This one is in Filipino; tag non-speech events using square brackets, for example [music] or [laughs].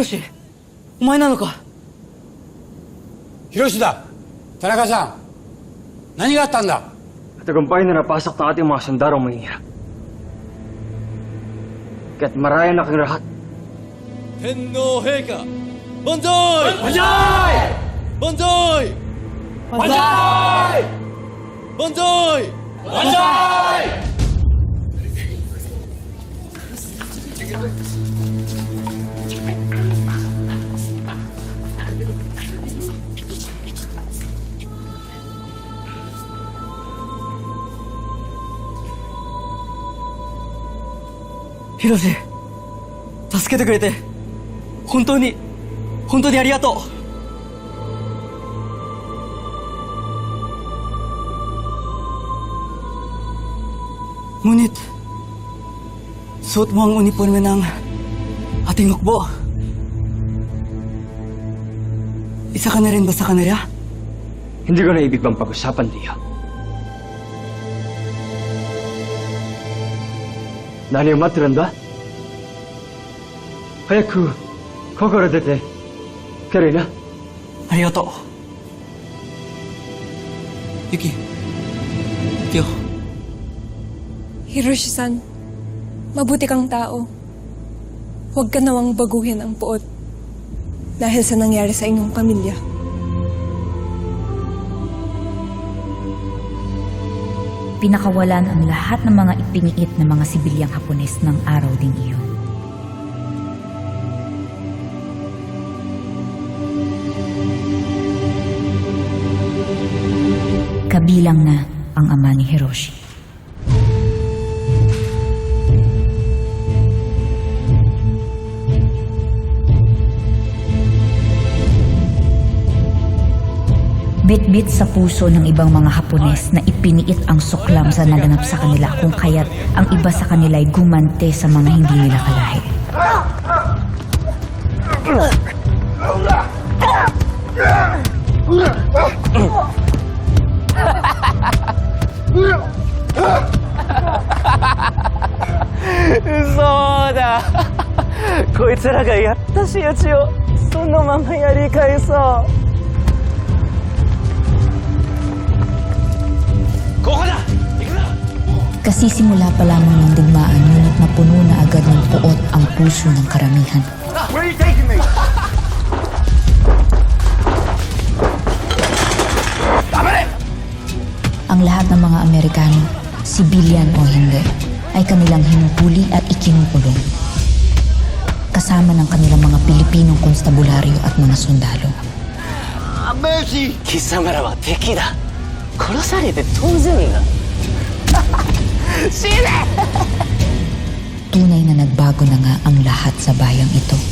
ロシ、お前なのかヒロシだ田中さん何があったんだ Tagumpay na napasok ng ating mga sundalo mahihirap. Kaya't maraya na kang lahat. 天皇陛下万歳万歳万歳万歳 ヒロシ、助けてくれて、本当に、本当にありがとう Ngunit, suot mo ang uniforme ng ating hukbo. Isa ka na rin ba sa kanila? Hindi ko na ibig bang pag-usapan, Dio. Nani ang maturanda? Hayaku, kokoro dete. Karina, ありがとう。ユキ、ティオ。 Hiroshi-san, mabuti kang tao. Huwag ka nawang baguhin ang puot dahil sa nangyari sa inyong pamilya. Pinakawalan ang lahat ng mga ipiniit na mga sibilyang Hapones ng araw ding iyon. Kabilang na ang ama ni Hiroshi. Bit-bit sa puso ng ibang mga Hapones na ipiniit ang suklam sa naganap sa kanila kung kaya't ang iba sa kanila ay gumante sa mga hindi nila kalahi. Kasisimula pa lamang ng digmaan, ngunit napuno na agad ng puot ang puso ng karamihan. Where are you taking me? ang lahat ng mga Amerikano, sibilyan o hindi, ay kanilang hinupuli at ikinukulong. Kasama ng kanilang mga Pilipinong konstabularyo at mga sundalo. Mercy! Kisama rawa teki da. Korasarete tonzen da. [laughs] Tunay na nagbago na nga ang lahat sa bayang ito.